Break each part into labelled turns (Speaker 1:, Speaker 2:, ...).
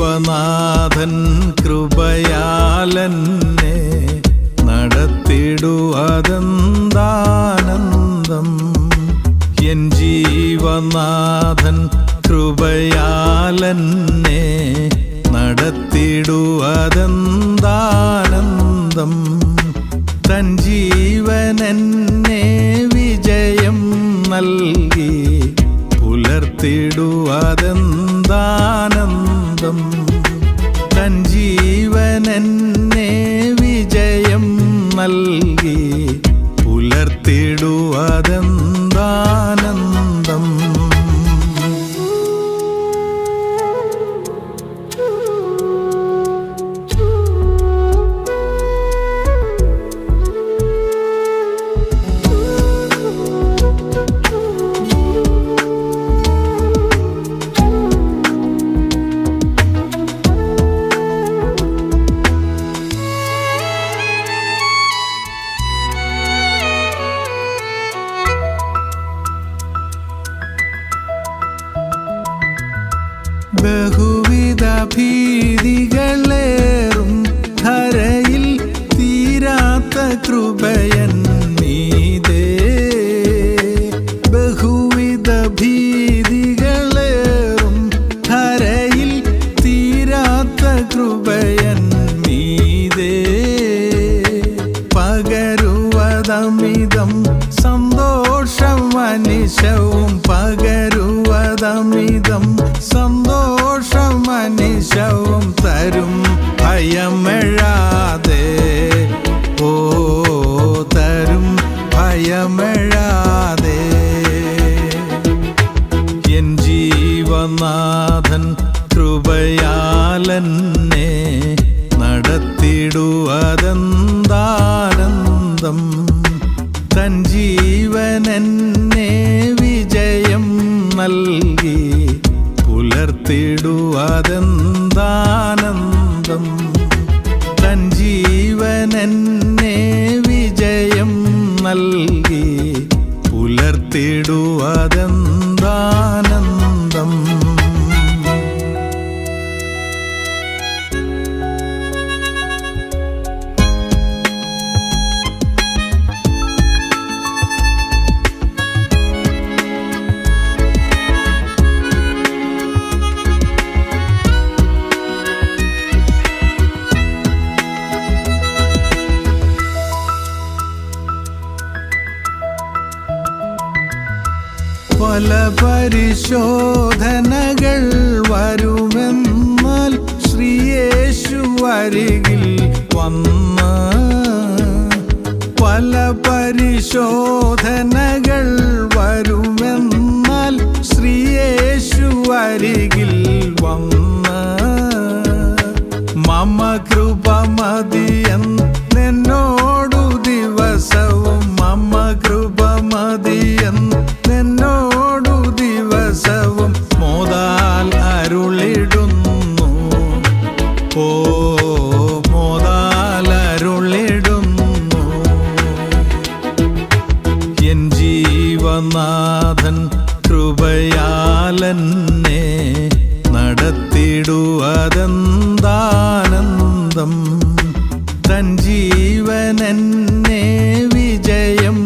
Speaker 1: ജീവനാഥൻ കൃപയാലെന്നെ നടത്തിടുവതന്താനന്ദം? N ജീവനാഥൻ കൃപയാലെന്നെ നടത്തിടുവതന്താനന്ദം? തൻ ജീവനെന്നെ വിജയം നൽകി പുലർത്തിടുവതെന്താന പുലർത്തിടുവതെന്താനന്ദം തൻ ജീവനെന്നെ വിജയം നൽകി പുലർത്തിടുവതെന്താനന്ദം പകരുവതമിതം സന്തോഷം തരും. ഭയമെഴാതെ ഓ തരും. ഭയമെഴാതെ എൻ ജീവനാഥൻ കൃപയാലെന്നെ നടത്തിടുവതെന്താനന്ദം. തൻ ജീവനെന്നെ വിജയം നൽകി പുലർത്തിടുവതെന്താനന്ദം? തൻ ജീവനെന്നെ വിജയം നൽകി പുലർത്തിടുവതെന്താനന്ദം? പരിശോധനകൾ വരുമെന്നാൽ ശ്രീയേശു അരികിൽ വന്ന പല പരിശോധനകൾ വരുമെന്നാൽ ശ്രീയേശു അരികിൽ വന്ന മമ കൃപമതിയൻ ജീവനാഥൻ കൃപയാലെന്നെ നടത്തിടുവതെന്താനന്ദം. തൻ ജീവനെന്നെ വിജയം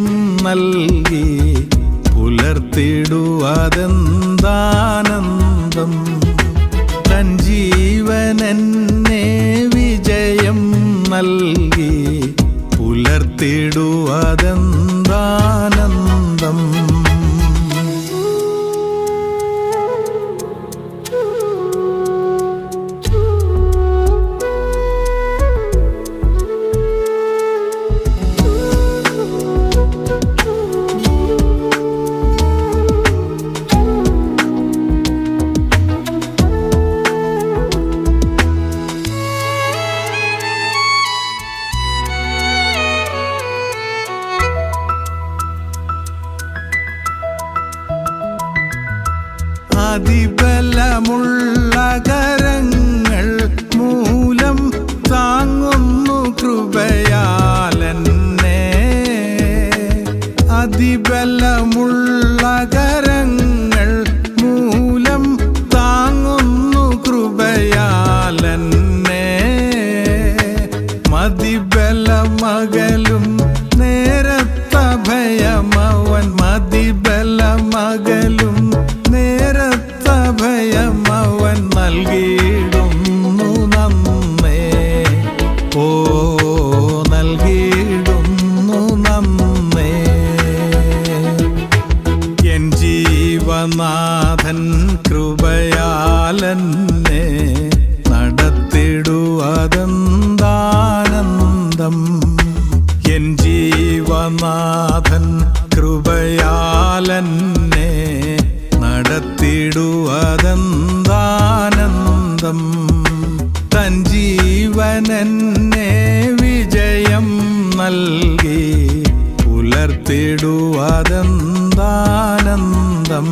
Speaker 1: നൽകി പുലർത്തിടുവതെന്താനന്ദം. തൻ ജീവനെന്നെ വിജയം നൽകി പുലർത്തിടുവതെന്താനന്ദം. അതിബലമുള്ള കരങ്ങൾ മൂലം താങ്ങുന്നു കൃപയാലൻ. ജീവനെന്നെ വിജയം നൽകി പുലർത്തിടുവതെന്താനന്ദം